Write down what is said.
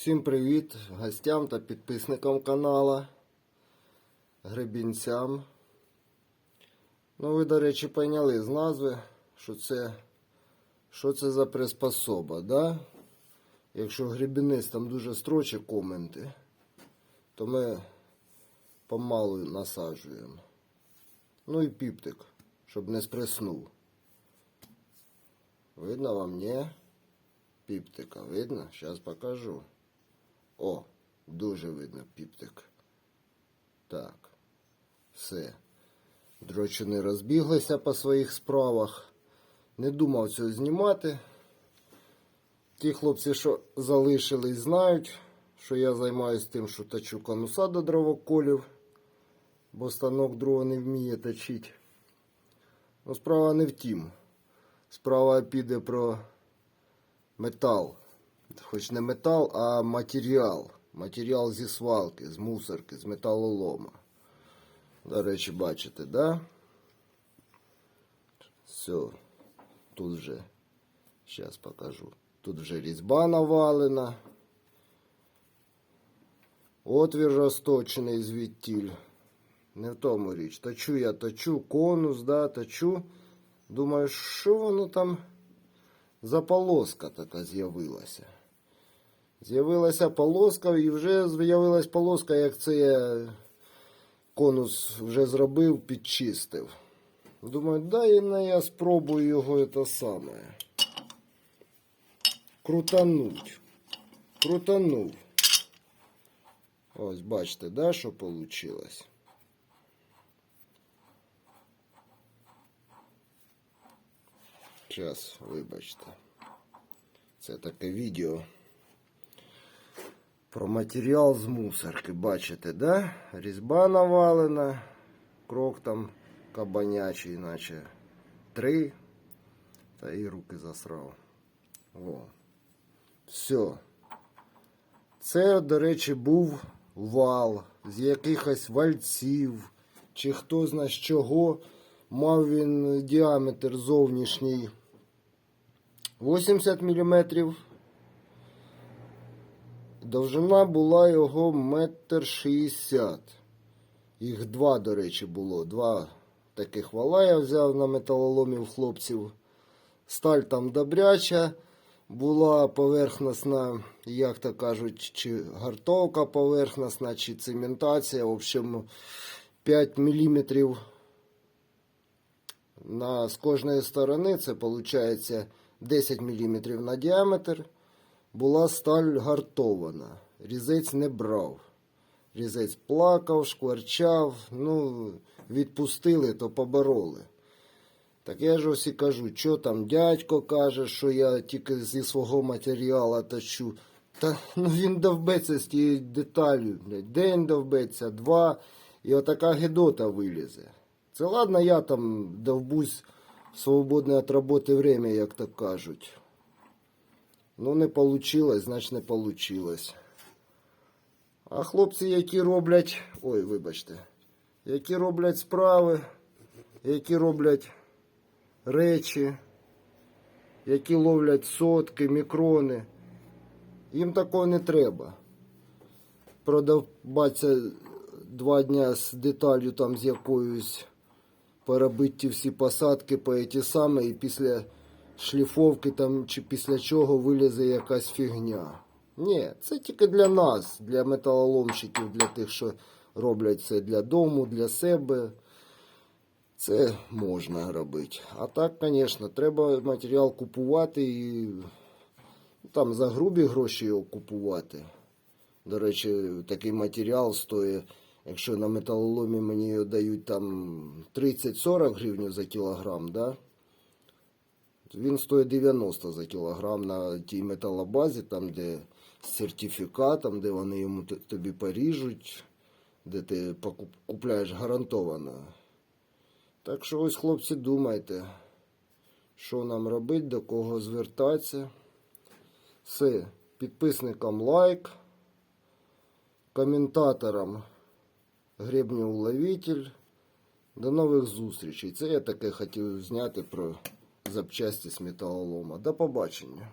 Всім привіт гостям та підписникам канала, гребінцям. Ну, ви, до речі, поняли з назви, що це, що це за приспособа, да? Якщо гребінистам дуже строчі коменти, то ми помалу насаджуємо. Ну і піптик, щоб не спреснув. Видно вам, ні? Піптика, видно? Зараз покажу. О, дуже видно піптик. Так, все. Дрочини розбіглися по своїх справах. Не думав цього знімати. Ті хлопці, що залишились, знають, що я займаюся тим, що точу конуса до дровоколів, бо станок дрова не вміє точити. Ну, справа не в тім. Справа піде про метал. Хоч не метал, а матеріал. Матеріал зі свалки, з мусорки, з металолома. До речі, бачите, да? Все. Тут вже, зараз покажу. Тут вже різьба навалена. Отвір розточений звідтіль. Не в тому річ. Точу я точу, конус, да, точу. Думаю, що воно там за полоска така з'явилася. З'явилася полоска і вже з'явилась полоска, як це я конус вже зробив, підчистив. Думаю, дай на я спробую його це саме. Крутануть. Крутанув. Ось бачите, да, що вийшло? Зараз, вибачте. Це таке відео про матеріал з мусорки. Бачите, да? Різьба навалена. Крок там кабанячий, наче три. Та і руки засрав. О. Все. Це, до речі, був вал з якихось вальців, чи хто зна з чого. Мав він діаметр зовнішній 80 мм. Довжина була його метр шістдесят. Їх два, до речі, було. Два таких вала я взяв на металоломі в хлопців. Сталь там добряча. Була поверхностна, як то кажуть, чи гартовка поверхностна, чи цементація. В общем, 5 мм на, з кожної сторони, це виходить 10 мм на діаметр, була сталь гартована. Різець не брав. Різець плакав, шкварчав, ну, відпустили, то побороли. Так я ж ось і кажу, що там дядько каже, що я тільки зі свого матеріалу точу. Та ну він довбеться з тією деталю. День довбеться, два, і отака гедота вилізе. Це ладно, я там довбусь в свободне від роботи время, як то кажуть. Ну, не вийшло, значить не вийшло. А хлопці, які роблять. Ой, вибачте, які роблять справи, які роблять речі, які ловлять сотки, мікрони, їм такого не треба. Продаватися два дня з деталью там з якоюсь перебити ті всі посадки по ті саме, і після шліфовки там чи після чого вилізе якась фігня. Ні, це тільки для нас, для металоломщиків, для тих, що роблять це для дому, для себе. Це можна робити. А так, звісно, треба матеріал купувати і там за грубі гроші його купувати. До речі, такий матеріал стоїть, якщо на металоломі мені його дають там 30-40 гривень за кілограм, да? Він стоїть 90 за кілограм на тій металобазі, там, де з сертифікатом, де вони йому тобі поріжуть, де ти купляєш гарантовано. Так що ось, хлопці, думайте, що нам робити, до кого звертатися. Все, підписникам лайк, коментаторам гребнеуловитель. До нових зустрічей. Це я таке хотів зняти про запчасті з металолома. До побачення.